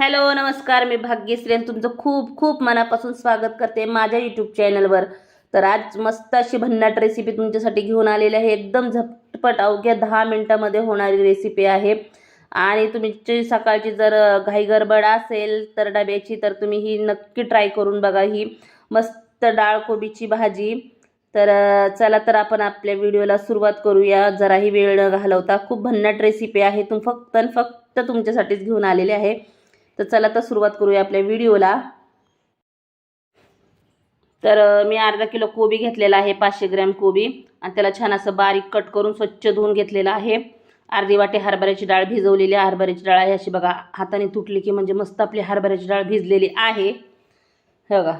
Hello नमस्कार मी भाग्यश्री आणि तुमचं खूप खूप मनापासून स्वागत करते माझ्या यूट्यूब चॅनलवर तर आज मस्त अशी भन्नाट रेसिपी तुमच्यासाठी घेऊन आलेली आहे. एकदम झटपट अवघ्या दहा मिनटामध्ये होणारी रेसिपी आहे. आणि तुमची सकाळची जर घाई गडबड असेल तर डब्याची तर तुम्ही ही नक्की ट्राय करून बघा ही. मस्त डाळ कोबीची भाजी. तर चला तर आपण आपल्या व्हिडिओला सुरुवात करूया. जराही वेळ न घालवता खूप भन्नाट रेसिपी आहे. तुम फक्त आणि फक्त तुमच्यासाठीच घेऊन आलेली आहे. तर चला तर सुरुवात करूया आपल्या व्हिडिओला. तर मी अर्धा किलो कोबी घेतलेला आहे पाचशे ग्रॅम कोबी. आणि त्याला छान असं बारीक कट करून स्वच्छ धुवून घेतलेलं आहे. अर्धी वाटी हरभऱ्याची डाळ भिजवलेली आहे. हरभऱ्याची डाळ आहे अशी बघा हाताने तुटली की म्हणजे मस्त आपली हरभऱ्याची डाळ भिजलेली आहे. हे बघा.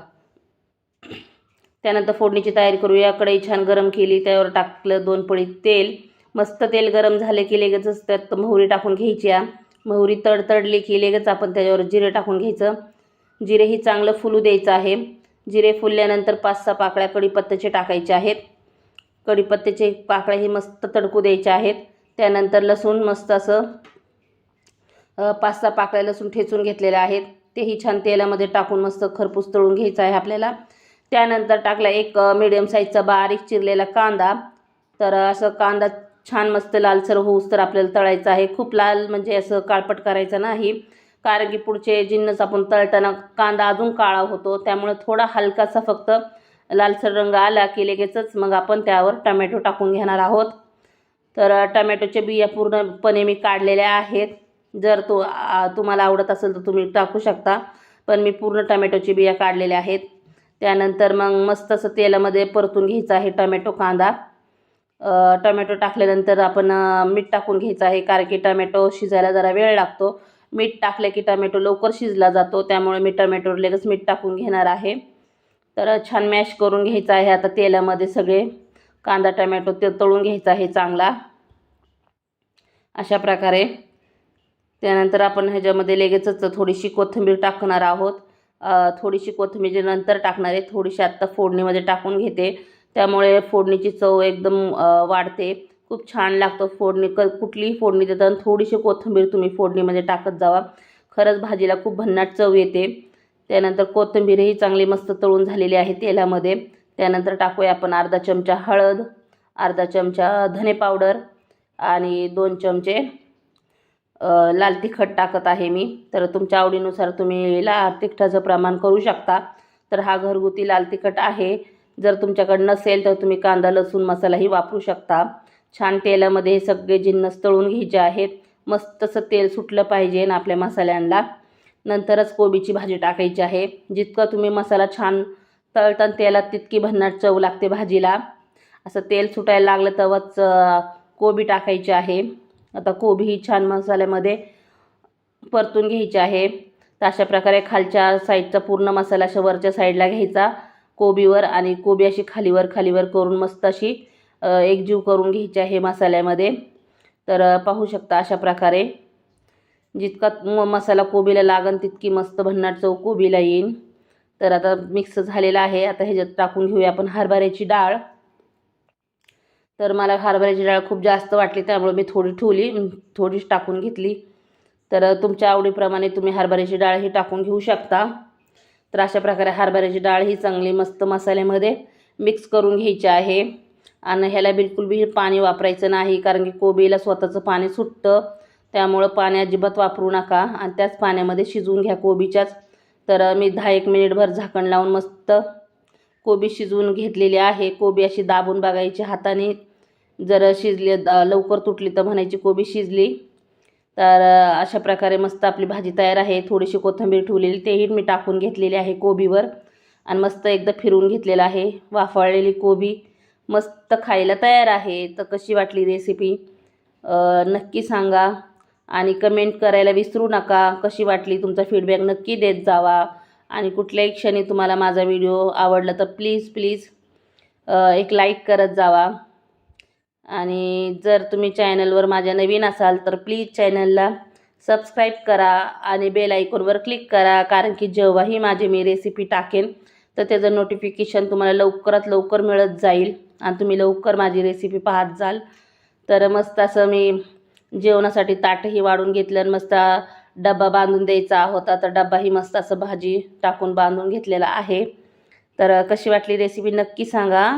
त्यानंतर फोडणीची तयारी करूया. कढई छान गरम केली त्यावर टाकलं दोन पळी तेल. मस्त तेल गरम झाले की लगेचच त्यात मोहरी टाकून घ्यायची आहे. मोहरी तडतडली की लगेच आपण त्याच्यावर जिरे टाकून घ्यायचं. जिरेही चांगलं फुलू द्यायचं आहे. जिरे फुलल्यानंतर पाच सहा पाकळ्या कढीपत्त्याचे टाकायचे आहेत. कढीपत्त्याचे पाकळ्याही मस्त तडकू द्यायच्या आहेत. त्यानंतर लसूण मस्त असं पाच सहा पाकळ्या लसूण ठेचून घेतलेल्या आहेत. तेही छान तेलामध्ये टाकून मस्त खरपूस तळून घ्यायचं आहे आपल्याला. त्यानंतर टाकला एक मिडियम साईजचा बारीक चिरलेला कांदा. तर असं कांदा छान मस्त लालसर होऊस तर आपल्याला तळायचं आहे. खूप लाल म्हणजे असं काळपट करायचं नाही. कारण की पुढचे जिन्नस आपण तळताना कांदा अजून काळा होतो. त्यामुळे थोडा हलकासा फक्त लालसर रंग आला की लगेचच मग आपण त्यावर टमॅटो टाकून घेणार आहोत. तर टमॅटोच्या बिया पूर्णपणे मी काढलेल्या आहेत. जर तो तुम्हाला आवडत असेल तर तुम्ही टाकू शकता. पण मी पूर्ण टमॅटोची बिया काढलेल्या आहेत. त्यानंतर मग मस्त असं तेलामध्ये परतून घ्यायचं आहे टमॅटो कांदा. टमॅटो टाकल्यानंतर आपण मीठ टाकून घ्यायचं आहे कारण की टमॅटो शिजायला जरा वेळ लागतो. मीठ टाकलं की टमॅटो लवकर शिजला जातो त्यामुळे मी टमॅटोवर लगेच मीठ टाकून घेणार आहे. तर छान मॅश करून घ्यायचं आहे आता तेलामध्ये सगळे. कांदा टमॅटो ते तळून घ्यायचा आहे चांगला. अशा प्रकारे. त्यानंतर आपण ह्याच्यामध्ये लगेचच थोडीशी कोथिंबीर टाकणार आहोत. थोडीशी कोथिंबीर नंतर टाकणार आहे थोडीशी आत्ता फोडणीमध्ये टाकून घेते. त्यामुळे फोडणीची चव एकदम वाढते. खूप छान लागतं फोडणी. क कुठलीही फोडणी देताना थोडीशी कोथिंबीर तुम्ही फोडणीमध्ये टाकत जावा. खरंच भाजीला खूप भन्नाट चव येते. त्यानंतर कोथिंबीरही चांगली मस्त तळून झालेली आहे तेलामध्ये. त्यानंतर टाकूया आपण अर्धा चमचा हळद अर्धा चमचा धने पावडर आणि दोन चमचे लाल तिखट टाकत आहे मी. तर तुमच्या आवडीनुसार तुम्ही लाल तिखटाचं प्रमाण करू शकता. तर हा घरगुती लाल तिखट आहे. जर तुमच्याकडे नसेल तर तुम्ही कांदा लसूण मसालाही वापरू शकता. छान तेलामध्ये हे सगळे जिन्नस तळून घ्यायचे आहेत. मस्त असं तेल सुटलं पाहिजे ना आपल्या मसाल्यांना. नंतरच कोबीची भाजी टाकायची आहे. जितकं तुम्ही मसाला छान तळताना तेलात तितकी भन्नाट चव लागते भाजीला. असं तेल सुटायला लागलं तेव्हाच कोबी टाकायची आहे. आता कोबी ही छान मसाल्यामध्ये परतून घ्यायची आहे. तर अशा प्रकारे खालच्या साईडचा पूर्ण मसाला अशा वरच्या साईडला घ्यायचा. कोबीवर आणि कोबी अशी खालीवर खालीवर करून मस्त अशी एकजीव करून घ्यायची आहे मसाल्यामध्ये. तर पाहू शकता अशा प्रकारे. जितका म मसाला कोबीला लागन तितकी मस्त भन्नाट चव कोबीला येईन. तर आता मिक्स झालेला आहे. आता ह्याच्यात टाकून घेऊया आपण हरभऱ्याची डाळ. तर मला हरभऱ्याची डाळ खूप जास्त वाटली त्यामुळे मी थोडी ठेवली थोडीच टाकून घेतली. तर तुमच्या आवडीप्रमाणे तुम्ही हरभऱ्याची डाळ ही टाकून घेऊ शकता. तर अशा प्रकारे हरभऱ्याची डाळ ही चांगली मस्त मसाल्यामध्ये मिक्स करून घ्यायची आहे. आणि ह्याला बिलकुल बी पाणी वापरायचं नाही कारण की कोबीला स्वतःचं पाणी सुटतं. त्यामुळं पाणी अजिबात वापरू नका आणि त्याच पाण्यामध्ये शिजवून घ्या कोबीच्याच. तर मी दहा एक मिनिटभर झाकण लावून मस्त कोबी शिजवून घेतलेली आहे. कोबी अशी दाबून बघायची हाताने. जर शिजली द- लवकर तुटली तर म्हणायची कोबी शिजली. तर अशा प्रकारे मस्त आपली भाजी तयार आहे. थोडीशी कोथिंबीर ठेवलेली तेही मी टाकून घेतलेली आहे कोबीवर. आणि मस्त एकदा फिरून घेतलेलं आहे वाफाळलेली कोबी. मस्त खायला तयार आहे. तर कशी वाटली रेसिपी नक्की सांगा. आणि कमेंट करायला विसरू नका. कशी वाटली तुमचा फीडबॅक नक्की देत जावा. आणि कुठल्याही क्षणी तुम्हाला माझा व्हिडिओ आवडला तर प्लीज प्लीज एक लाईक करत जावा. आणि जर तुम्ही चॅनलवर माझ्या नवीन असाल तर प्लीज चॅनलला सबस्क्राईब करा आणि बेल आयकॉनवर क्लिक करा कारण की जेव्हाही माझी मी रेसिपी टाकेन तर त्याचं नोटिफिकेशन तुम्हाला लवकरात लवकर मिळत जाईल. आणि तुम्ही लवकर माझी रेसिपी पाहत जाल. तर मस्त असं मी जेवणासाठी ताटही वाढून घेतलं आणि मस्त डब्बा बांधून द्यायचा होता तर डब्बाही मस्त असं भाजी टाकून बांधून घेतलेला आहे. तर कशी वाटली रेसिपी नक्की सांगा.